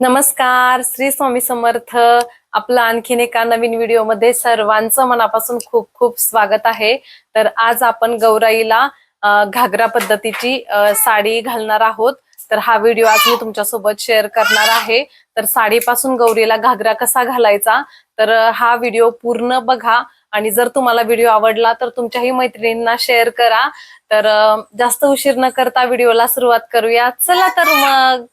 नमस्कार श्री स्वामी समर्थ. आपलं आणखीन एका नवीन व्हिडिओमध्ये सर्वांचं मनापासून खूप खूप स्वागत आहे. तर आज आपण गौराईला घागरा पद्धतीची साडी घालणार आहोत. तर हा व्हिडिओ आज मी तुमच्यासोबत शेअर करणार आहे. तर साडीपासून गौरीला घागरा कसा घालायचा? तर हा व्हिडिओ पूर्ण बघा. आणि जर तुम्हाला व्हिडिओ आवडला तर तुमच्याही मैत्रिणींना शेअर करा. तर जास्त उशीर न करता व्हिडिओला सुरुवात करूया. चला तर मग.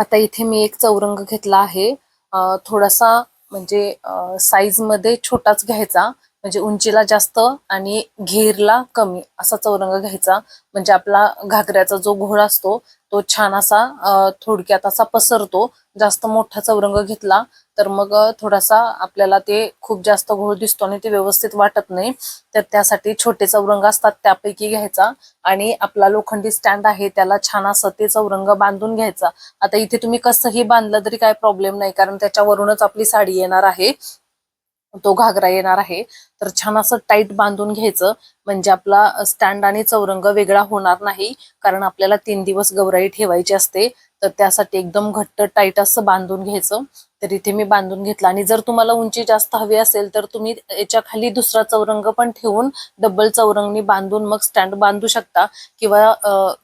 आता इथे मी एक चौरंग घेतला आहे. थोडासा म्हणजे साईजमध्ये छोटाच घ्यायचा. म्हणजे उंचीला जास्त आणि घेरला कमी असा चौरंग घ्यायचा. म्हणजे आपला घागऱ्याचा जो घोळ असतो तो छान असा थोडक्यात असा पसरतो. जास्त मोठा चौरंग घेतला तर मग थोडासा आपल्याला ते खूप जास्त घोळ दिसतो आणि ते व्यवस्थित वाटत नाही. तर त्यासाठी छोटे चौरंग असतात त्यापैकी घ्यायचा आणि आपला लोखंडी स्टँड आहे त्याला छान असं ते चौरंग बांधून घ्यायचा. आता इथे तुम्ही कसंही बांधलं तरी काय प्रॉब्लेम नाही कारण त्याच्यावरूनच आपली साडी येणार आहे. तो घागरा येणार आहे. तर छान असं टाईट बांधून घ्यायचं. म्हणजे आपला स्टँड आणि चौरंग वेगळा होणार नाही. कारण आपल्याला तीन दिवस गौराई ठेवायची असते. तर त्यासाठी एकदम घट्ट टाईट असं बांधून घ्यायचं. तर इथे मी बांधून घेतला. आणि जर तुम्हाला उंची जास्त हवी असेल तर तुम्ही याच्या खाली दुसरा चौरंग पण ठेवून डबल चौरंगनी बांधून मग स्टँड बांधू शकता. किंवा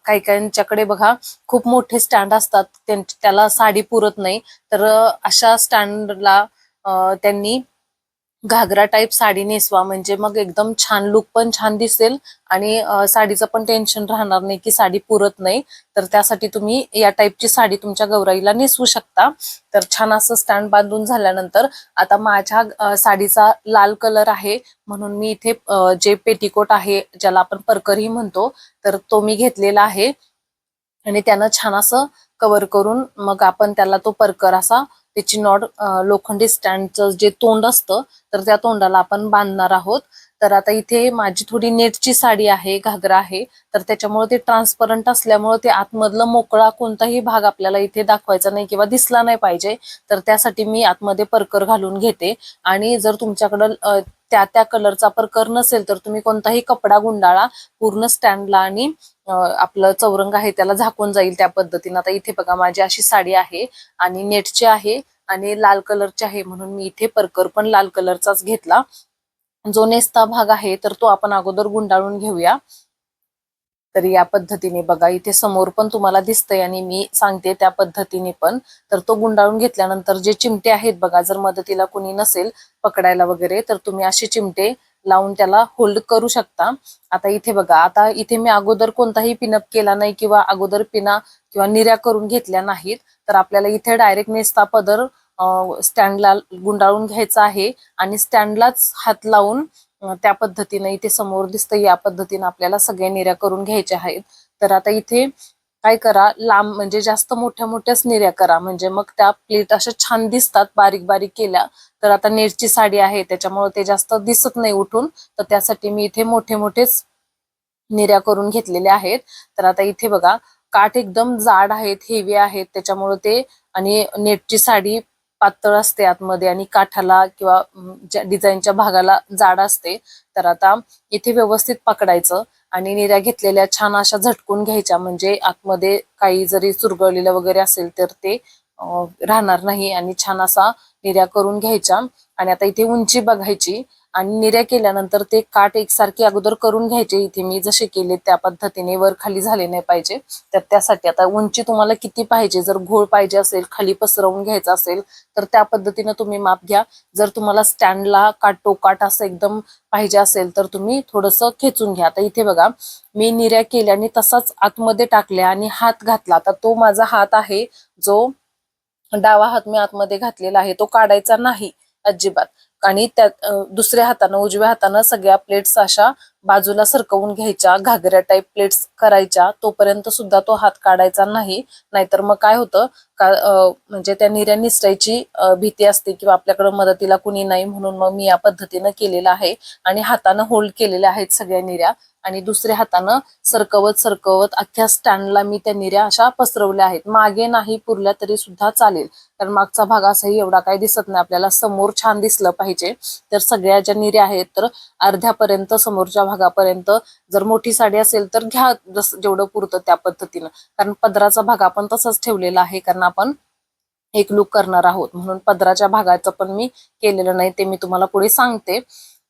काही काहींच्याकडे बघा खूप मोठे स्टँड असतात. त्यां- त्याला साडी पुरत नाही. तर अशा स्टँडला त्यांनी घागरा टाईप साडी नेसवा म्हणजे मग एकदम छान लुक पण छान दिसेल आणि साडीचं पण टेन्शन राहणार नाही की साडी पुरत नाही. तर त्यासाठी तुम्ही या टाईपची साडी तुमच्या गौराईला नेसवू शकता. तर छान असं स्टँड बांधून झाल्यानंतर आता माझ्या साडीचा लाल कलर आहे. म्हणून मी इथे जे पेटीकोट आहे ज्याला आपण परकरही म्हणतो तर तो मी घेतलेला आहे. आणि त्यानं छान असं कव्हर करून मग आपण त्याला तो परकर असा त्याची नॉड लोखंडी स्टँडचं जे तोंड असतं तर त्या तोंडाला आपण बांधणार आहोत. तर आता इथे माझी थोडी नेटची साडी आहे घागरा आहे. तर त्याच्यामुळे ते ट्रान्सपरंट असल्यामुळे ते आतमधलं मोकळा कोणताही भाग आपल्याला इथे दाखवायचा नाही किंवा दिसला नाही पाहिजे. तर त्यासाठी मी आतमध्ये परकर घालून घेते. आणि जर तुमच्याकडं त्या त्या कलरचा परकर नसेल तर तुम्ही कोणताही कपडा गुंडाळा पूर्ण स्टँडला आणि आपलं चौरंग आहे त्याला झाकून जाईल त्या पद्धतीने. आता इथे बघा माझी अशी साडी आहे आणि नेटची आहे आणि लाल कलरची आहे म्हणून मी इथे परकर पण लाल कलरचाच घेतला. जो नेस्ता भाग आहे तर तो आपण अगोदर गुंडाळून घेऊया. तर या पद्धतीने बघा इथे समोर पण तुम्हाला दिसतंय आणि मी सांगते त्या पद्धतीने पण. तर तो गुंडाळून घेतल्यानंतर जे चिमटे आहेत बघा जर मदतीला कोणी नसेल पकडायला वगैरे तर तुम्ही असे चिमटे लावून त्याला होल्ड करू शकता. आता इथे बघा आता इथे मी अगोदर कोणताही पिनअप केला नाही किंवा अगोदर पिना किंवा निर्या करून घेतल्या नाहीत. तर आपल्याला इथे डायरेक्ट नेस्ता पदर स्टँडला गुंडाळून घ्यायचा आहे आणि स्टँडलाच हात लावून त्या पद्धतीने इथे समोर दिसतं या पद्धतीने आपल्याला सगळ्या निर्या करून घ्यायच्या आहेत. तर आता इथे काय करा लांब म्हणजे जास्त मोठ्या मोठ्याच निर्या करा. म्हणजे मग त्या प्लेट अशा छान दिसतात बारीक बारीक केल्या. तर आता नेटची साडी आहे त्याच्यामुळे ते जास्त दिसत नाही उठून. तर त्यासाठी मी इथे मोठे मोठेच निर्या करून घेतलेल्या आहेत. तर आता इथे बघा काठ एकदम जाड आहेत हेवी आहेत. त्याच्यामुळे ते आणि नेटची साडी पातळ असते आतमध्ये आणि काठाला किंवा डिझाईनच्या भागाला जाड असते तर आता इथे व्यवस्थित पकडायचं आणि निऱ्या घेतलेल्या छान अशा झटकून घ्यायच्या. म्हणजे आतमध्ये काही जरी चुरगळलेलं वगैरे असेल तर ते राहणार नाही आणि छान असा निर्या करून घ्यायच्या आणि आता इथे उंची बघायची आणि निर्या केल्यानंतर ते काठ एकसारखे अगोदर करून घ्यायचे. इथे मी जसे केले त्या पद्धतीने वर खाली झाले नाही पाहिजे. तर त्यासाठी आता उंची तुम्हाला किती पाहिजे? जर घोळ पाहिजे असेल खाली पसरवून घ्यायचा असेल तर त्या पद्धतीने तुम्ही माप घ्या. जर तुम्हाला स्टँडला काटोकाट असं एकदम पाहिजे असेल तर तुम्ही थोडंसं खेचून घ्या. आता इथे बघा मी निर्या केल्याने तसाच आतमध्ये टाकल्या आणि हात घातला. तर तो माझा हात आहे जो डावा हात मी आतमध्ये घातलेला आहे तो काढायचा नाही अजिबात. आणि त्यात दुसऱ्या हातानं उजव्या हातानं सगळ्या प्लेट्स अशा बाजूला सरकवून घ्यायच्या घागऱ्या टाईप प्लेट्स करायच्या तोपर्यंत सुद्धा तो हात काढायचा नाही. नाहीतर मग काय होतं का म्हणजे त्या निर्या निसटायची भीती असते किंवा आपल्याकडे मदतीला कुणी नाही म्हणून मग मी या पद्धतीनं केलेलं आहे. आणि हातानं होल्ड केलेल्या आहेत सगळ्या निर्या आणि दुसऱ्या हातानं सरकवत सरकवत अख्ख्या स्टँडला मी त्या निर्या अशा पसरवल्या आहेत. मागे नाही पुरल्या तरी सुद्धा चालेल. कारण मागचा भाग असाही एवढा काही दिसत नाही. आपल्याला समोर छान दिसलं पाहिजे. तर सगळ्या ज्या निर्या आहेत तर अर्ध्यापर्यंत समोरच्या भागापर्यंत जर मोठी साडी असेल तर घ्या जसं जेवढं पुरतं त्या पद्धतीनं. कारण पदराचा भाग आपण तसंच ठेवलेला आहे कारण आपण एक लुक करणार आहोत. म्हणून पदराच्या भागाचं पण मी केलेलं नाही ते मी तुम्हाला पुढे सांगते.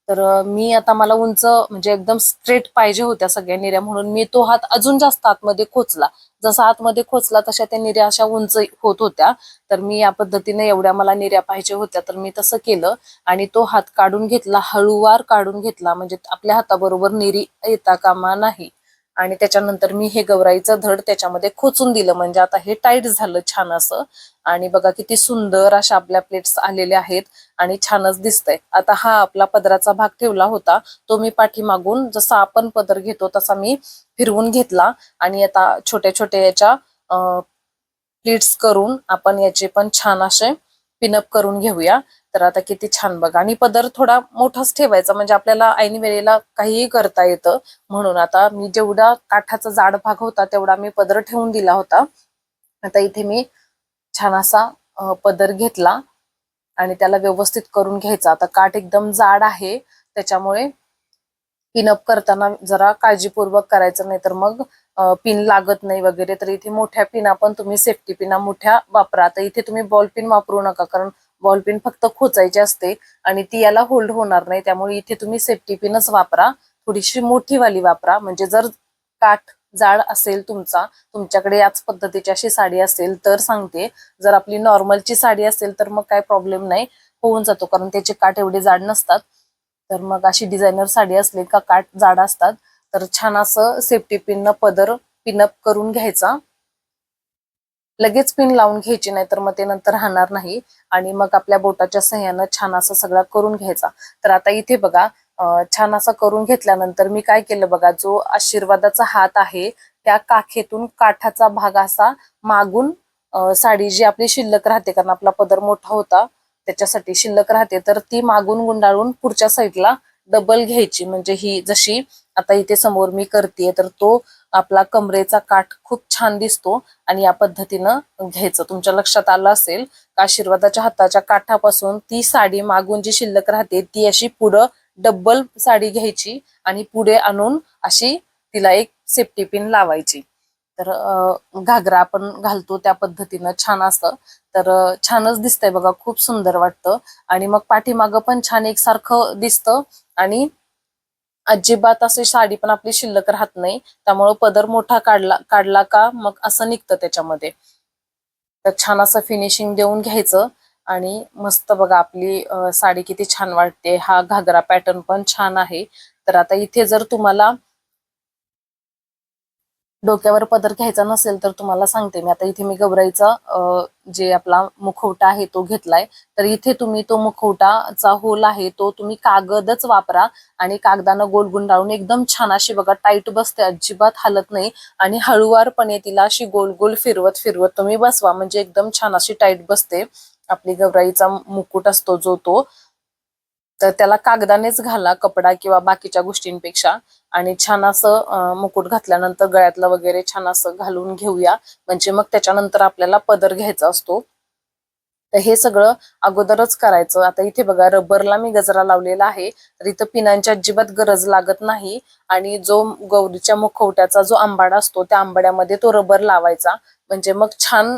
तर मी आता मला उंच म्हणजे एकदम स्ट्रेट पाहिजे होत्या सगळ्या निर्या म्हणून मी तो हात अजून जास्त आतमध्ये खोचला. जसा आतमध्ये खोचला तशा त्या निर्या अशा उंच होत होत्या. तर मी या पद्धतीने एवढ्या मला निर्या पाहिजे होत्या तर मी तसं केलं. आणि तो हात काढून घेतला हळूवार काढून घेतला. म्हणजे आपल्या हाताबरोबर निरी येता कामा नाही. आणि त्याच्यानंतर मी हे गवराईचं धड त्याच्यामध्ये खोचून दिलं. म्हणजे आता हे टाईट झालं छान असं. आणि बघा किती सुंदर अशा आपल्या प्लेट्स आलेल्या आहेत आणि छानच दिसतंय. आता हा आपला पदराचा भाग ठेवला होता. तो मी पाठीमागून जसा आपण पदर घेतो तसा मी फिरवून घेतला. आणि आता छोट्या छोट्या याच्या प्लेट्स करून आपण याचे पण छान असे पिनअप करून घेऊया. तर आता किती छान बघा. आणि पदर थोडा मोठाच ठेवायचा म्हणजे आपल्याला ऐन वेळेला काहीही करता येतं. म्हणून आता मी जेवढा काठाचा जाड भाग होता तेवढा मी पदर ठेवून दिला होता. आता इथे मी छान असा पदर घेतला आणि त्याला व्यवस्थित करून घ्यायचा. आता काठ एकदम जाड आहे त्याच्यामुळे पिनअप करताना जरा काळजीपूर्वक करायचं नाही तर मग पिन लागत नाही वगैरे तर इथे मोठ्या पिना पण तुम्ही सेफ्टी पिना मोठ्या वापरा. तर इथे तुम्ही बॉल पिन वापरू नका कारण बॉल पिन फक्त खोचायची असते आणि ती याला होल्ड होणार नाही. त्यामुळे इथे तुम्ही सेफ्टी पिनच वापरा. थोडीशी मोठी वाली वापरा. म्हणजे जर काठ जाड असेल तुमचा तुमच्याकडे याच पद्धतीची अशी साडी असेल तर सांगते. जर आपली नॉर्मलची साडी असेल तर मग काय प्रॉब्लेम नाही. होऊन जातो कारण त्याचे काठ एवढे जाड नसतात. तर मग अशी डिझायनर साडी असली का काठ जाड असतात तर छान असं सेफ्टी पिननं पदर पिनअप करून घ्यायचा. लगेच पिन लावून घ्यायची नाही तर मग ते नंतर राहणार नाही आणि मग आपल्या बोटाच्या सह्यानं छान असं सगळा करून घ्यायचा. तर आता इथे बघा छान असा करून घेतल्यानंतर मी काय केलं बघा जो आशीर्वादाचा हात आहे त्या काखेतून काठाचा भाग असा मागून साडी जी आपली शिल्लक राहते कारण आपला पदर मोठा होता त्याच्यासाठी शिल्लक राहते तर ती मागून गुंडाळून पुढच्या साईडला डबल घ्यायची. म्हणजे ही जशी आता इथे समोर मी करते तर तो आपला कमरेचा काठ खूप छान दिसतो आणि या पद्धतीनं घ्यायचं. तुमच्या लक्षात आलं असेल का आशीर्वादाच्या हाताच्या काठापासून ती साडी मागून जी शिल्लक राहते ती अशी पुढं डब्बल साडी घ्यायची आणि पुढे आणून अशी तिला एक सेफ्टी पिन लावायची. तर घागरा आपण घालतो त्या पद्धतीनं छान असतं तर छानच दिसतंय बघा खूप सुंदर वाटतं. आणि मग पाठीमागं पण छान एकसारखं दिसतं आणि अजिबात अशी साडी पण आपली शिल्लक राहत नाही. त्यामुळं पदर मोठा काढला काढला का मग असं निघतं त्याच्यामध्ये. तर छान असं फिनिशिंग देऊन घ्यायचं आणि मस्त बघा आपली साडी किती छान वाटते. हा घागरा पॅटर्न पण छान आहे. तर आता इथे जर तुम्हाला डोक्यावर पदर घ्यायचा नसेल तर तुम्हाला सांगते मी. आता इथे मी गबराईचा जे आपला मुखवटा आहे तो घेतलाय. तर इथे तुम्ही तो मुखवटाचा होल आहे तो तुम्ही कागदच वापरा आणि कागदानं गोल गुंडाळून एकदम छान अशी बघा टाईट बसते. अजिबात हालत नाही आणि हळुवारपणे तिला अशी गोल गोल फिरवत फिरवत तुम्ही बसवा. म्हणजे एकदम छान अशी टाईट बसते. आपली गवराईचा मुकुट असतो जो तो. तर त्याला कागदानेच घाला कपडा किंवा बाकीच्या गोष्टींपेक्षा. आणि छान असं मुकुट घातल्यानंतर गळ्यातलं वगैरे छान असं घालून घेऊया. म्हणजे मग त्याच्यानंतर आपल्याला पदर घ्यायचा असतो. तर हे सगळं अगोदरच करायचं. आता इथे बघा रबरला मी गजरा लावलेला आहे. तर इथं पिनांची अजिबात गरज लागत नाही. आणि जो गौरीच्या मुखवट्याचा जो आंबाडा असतो त्या आंबाड्यामध्ये तो रबर लावायचा. म्हणजे मग छान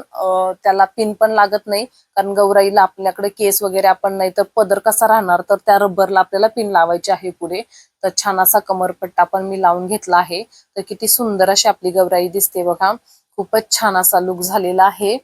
त्याला पिन पण लागत नाही. कारण गौराईला आपल्याकडे केस वगैरे आपण नाही तर पदर कसा राहणार? तर त्या रबरला आपल्याला पिन लावायची आहे पुढे. तर छान असा कमरपट्टा पण मी लावून घेतला आहे. तर किती सुंदर अशी आपली गवराई दिसते बघा. खूपच छान असा लुक झालेला आहे.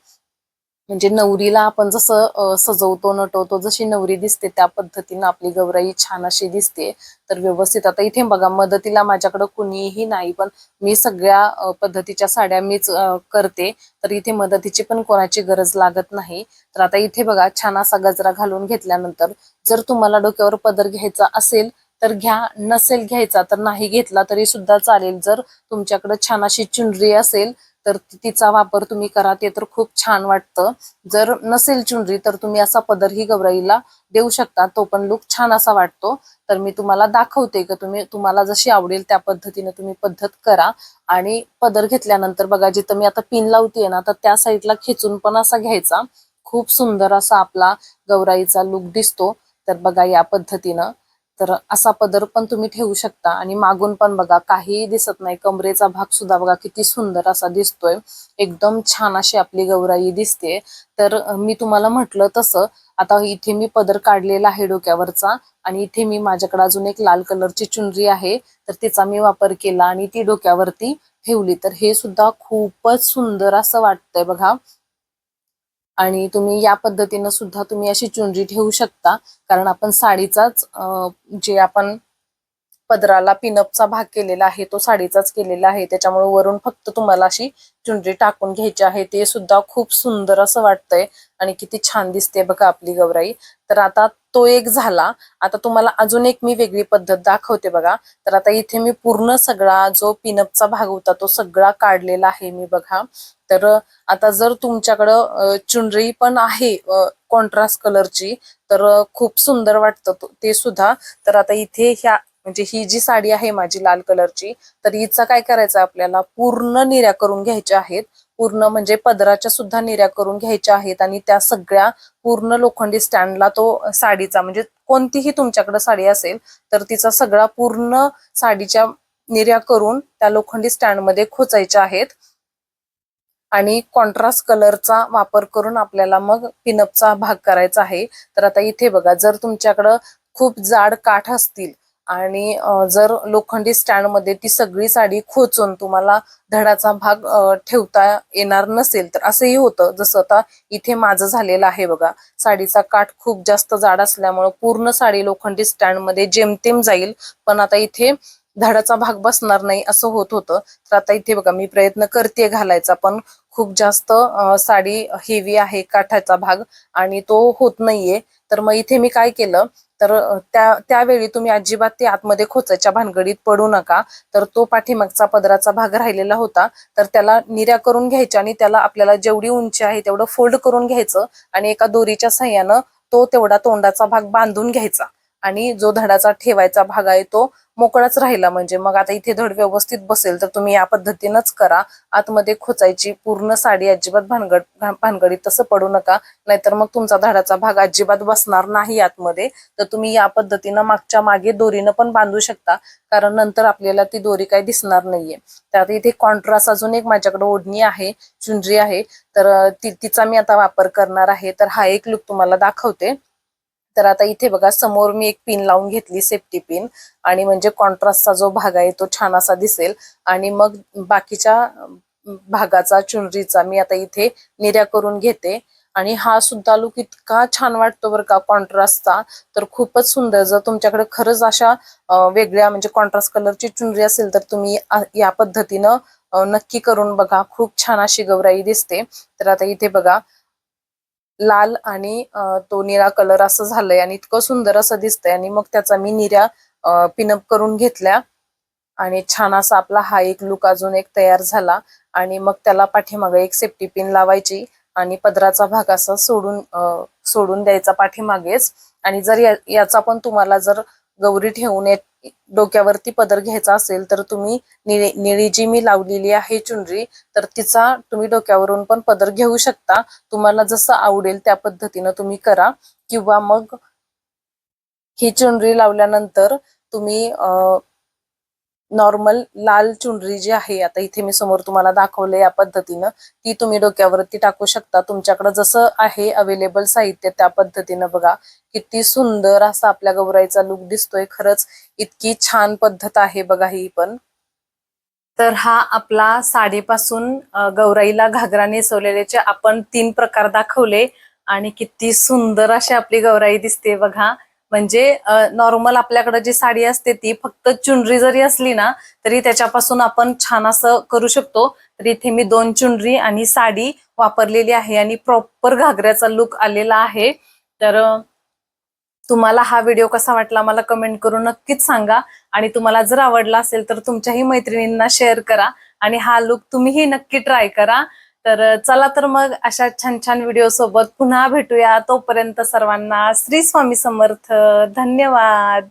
म्हणजे नवरीला आपण जसं सजवतो नटवतो जशी नवरी दिसते त्या पद्धतीनं आपली गवराई छान अशी दिसते. तर व्यवस्थित आता इथे बघा मदतीला माझ्याकडे कुणीही नाही पण मी सगळ्या पद्धतीच्या साड्या मीच करते. तर इथे मदतीची पण कोणाची गरज लागत नाही. तर आता इथे बघा छान असा गजरा घालून घेतल्यानंतर जर तुम्हाला डोक्यावर पदर घ्यायचा असेल तर घ्या नसेल घ्यायचा तर नाही घेतला तरी सुद्धा चालेल. जर तुमच्याकडे छान अशी चुनरी असेल तर तिचा वापर तुम्ही करा ते तर खूप छान वाटतं. जर नसेल चुनरी तर तुम्ही असा पदर ही गौराईला देऊ शकता. तो पण लुक छान असा वाटतो. तर मी तुम्हाला दाखवते की तुम्ही तुम्हाला जशी आवडेल त्या पद्धतीने तुम्ही पद्धत करा. आणि पदर घेतल्यानंतर बघा जिथं मी आता पिन लावतीये ना तर त्या साईडला खेचून पण असा घ्यायचा. खूप सुंदर असा आपला गौराईचा लुक दिसतो. तर बघा या पद्धतीनं. तर असा पदर पण तुम्ही ठेवू शकता. आणि मागून पण बघा काहीही दिसत नाही. कमरेचा भाग सुद्धा बघा किती सुंदर असा दिसतोय. एकदम छान अशी आपली गौराई दिसते. तर मी तुम्हाला म्हटलं तसं आता इथे मी पदर काढलेला आहे डोक्यावरचा आणि इथे मी माझ्याकडे अजून एक लाल कलरची चुनरी आहे. तर तिचा मी वापर केला आणि ती डोक्यावरती ठेवली. तर हे सुद्धा खूपच सुंदर असं वाटतंय बघा. आणि तुम्ही या पद्धतीनं सुद्धा तुम्ही अशी चुनरी ठेवू शकता. कारण आपण साडीचाच जे आपण पदराला पिनअपचा भाग केलेला आहे तो साडीचाच केलेला आहे. त्याच्यामुळे वरून फक्त तुम्हाला अशी चुनरी टाकून घ्यायची आहे. ते सुद्धा खूप सुंदर असं वाटतंय आणि किती छान दिसते बघा आपली गौराई. तर आता तो एक झाला. आता तुम्हाला अजून एक मी वेगळी पद्धत दाखवते बघा. तर आता इथे मी पूर्ण सगळा जो पिनअपचा भाग होता तो सगळा काढलेला आहे मी बघा. तर आता जर तुमच्याकडं चुनरी पण आहे कॉन्ट्रास्ट कलरची तर खूप सुंदर वाटतं ते सुद्धा. तर आता इथे ह्या म्हणजे ही जी साडी आहे माझी लाल कलरची तर हिचा काय करायचं आपल्याला? पूर्ण निऱ्या करून घ्यायच्या आहेत. पूर्ण म्हणजे पदराच्या सुद्धा निऱ्या करून घ्यायच्या आहेत आणि त्या सगळ्या पूर्ण लोखंडी स्टँडला तो साडीचा म्हणजे कोणतीही तुमच्याकडे साडी असेल तर तिचा सगळा पूर्ण साडीच्या निर्या करून त्या लोखंडी स्टँडमध्ये खोचायच्या आहेत. आणि कॉन्ट्रास्ट कलरचा वापर करून आपल्याला मग पिनअपचा भाग करायचा आहे. तर आता इथे बघा जर तुमच्याकडं खूप जाड काठ असतील आणि जर लोखंडी स्टँडमध्ये ती सगळी साडी खोचून तुम्हाला धडाचा भाग ठेवता येणार नसेल तर असंही होतं. जसं आता इथे माझं झालेलं आहे बघा. साडीचा काठ खूप जास्त जाड असल्यामुळं पूर्ण साडी लोखंडी स्टँडमध्ये जेमतेम जाईल. पण आता इथे धडाचा भाग बसणार नाही असं होत होतं. तर आता इथे बघा मी प्रयत्न करते घालायचा पण खूप जास्त साडी हेवी आहे काठाचा भाग आणि तो होत नाहीये. तर मग इथे मी काय केलं तर त्या त्यावेळी तुम्ही अजिबात ते आतमध्ये खोचायच्या भानगडीत पडू नका. तर तो पाठीमागचा पदराचा भाग राहिलेला होता. तर त्याला निर्या करून घ्यायच्या आणि त्याला आपल्याला जेवढी उंची आहे तेवढं फोल्ड करून घ्यायचं आणि एका दोरीच्या सहाय्यानं तो तेवढा तोंडाचा भाग बांधून घ्यायचा. आणि जो धडाचा ठेवायचा भाग आहे तो मोकळाच राहिला. म्हणजे मग आता इथे धड व्यवस्थित बसेल तर तुम्ही या पद्धतीनंच करा. आतमध्ये खोचायची पूर्ण साडी अजिबात भानगड भानगडीत तसं पडू नका. नाहीतर मग तुमचा धडाचा भाग अजिबात बसणार नाही आतमध्ये. तर तुम्ही या पद्धतीनं मागच्या मागे दोरीनं पण बांधू शकता. कारण नंतर आपल्याला ती दोरी काही दिसणार नाहीये. त्यात इथे कॉन्ट्रास्ट अजून एक माझ्याकडे ओढणी आहे चुनरी आहे. तर ती तिचा मी आता वापर करणार आहे. तर हा एक लुक तुम्हाला दाखवते. तर आता इथे बघा समोर मी एक पिन लावून घेतली सेफ्टी पिन आणि म्हणजे कॉन्ट्रास्टचा जो भाग आहे तो छान असा दिसेल. आणि मग बाकीच्या भागाचा चुनरीचा मी आता इथे निर्या करून घेते. आणि हा सुद्धा लुक इतका छान वाटतो बरं का कॉन्ट्रास्टचा तर खूपच सुंदर. जर तुमच्याकडे खरंच अशा वेगळ्या म्हणजे कॉन्ट्रास्ट कलरची चुनरी असेल तर तुम्ही या पद्धतीनं नक्की करून बघा. खूप छान अशी गौराई दिसते. तर आता इथे बघा लाल आणि तो निळा कलर असं झालंय आणि इतकं सुंदर असं दिसतंय. आणि मग त्याचा मी निऱ्या पिनअप करून घेतल्या आणि छान असा आपला हा एक लुक अजून एक तयार झाला. आणि मग त्याला पाठीमागे एक सेफ्टी पिन लावायची आणि पदराचा भाग असा सोडून सोडून द्यायचा पाठीमागेच. आणि जर या- याचा पण तुम्हाला जर गौरी ठेवून डोक्यावरती पदर घ्यायचा असेल तर तुम्ही निळी निळी जी मी लावलेली आहे चुनरी तर तिचा तुम्ही डोक्यावरून पण पदर घेऊ शकता. तुम्हाला जसं आवडेल त्या पद्धतीनं तुम्ही करा. किंवा मग ही चुनरी लावल्यानंतर तुम्ही नॉर्मल लाल चुनरी जी आहे आता इथे मी समोर तुम्हाला दाखवले या पद्धतीनं ती तुम्ही डोक्यावरती टाकू शकता. तुमच्याकडे जसं आहे अवेलेबल साहित्य त्या पद्धतीनं बघा. किती सुंदर असा आपल्या गौराईचा लुक दिसतोय. खरंच इतकी छान पद्धत आहे बघा ही पण. तर हा आपला साडीपासून गौराईला घागरा नेसवलेल्याचे आपण तीन प्रकार दाखवले आणि किती सुंदर अशी आपली गौराई दिसते बघा. म्हणजे नॉर्मल आपल्याकडे जी साडी असते ती फक्त चुनरी जरी असली ना तरी त्याच्यापासून आपण छान असं करू शकतो. तर इथे मी दोन चुनरी आणि साडी वापरलेली आहे आणि प्रॉपर घागऱ्याचा लुक आलेला आहे. तर तुम्हाला हा व्हिडिओ कसा वाटला मला कमेंट करून नक्कीच सांगा. आणि तुम्हाला जर आवडला असेल तर तुमच्याही मैत्रिणींना शेअर करा. आणि हा लुक तुम्हीही नक्की ट्राय करा. तर चला तर मग अशा छान छान व्हिडिओ सोबत पुन्हा भेटूया. तोपर्यंत सर्वांना श्री स्वामी समर्थ. धन्यवाद.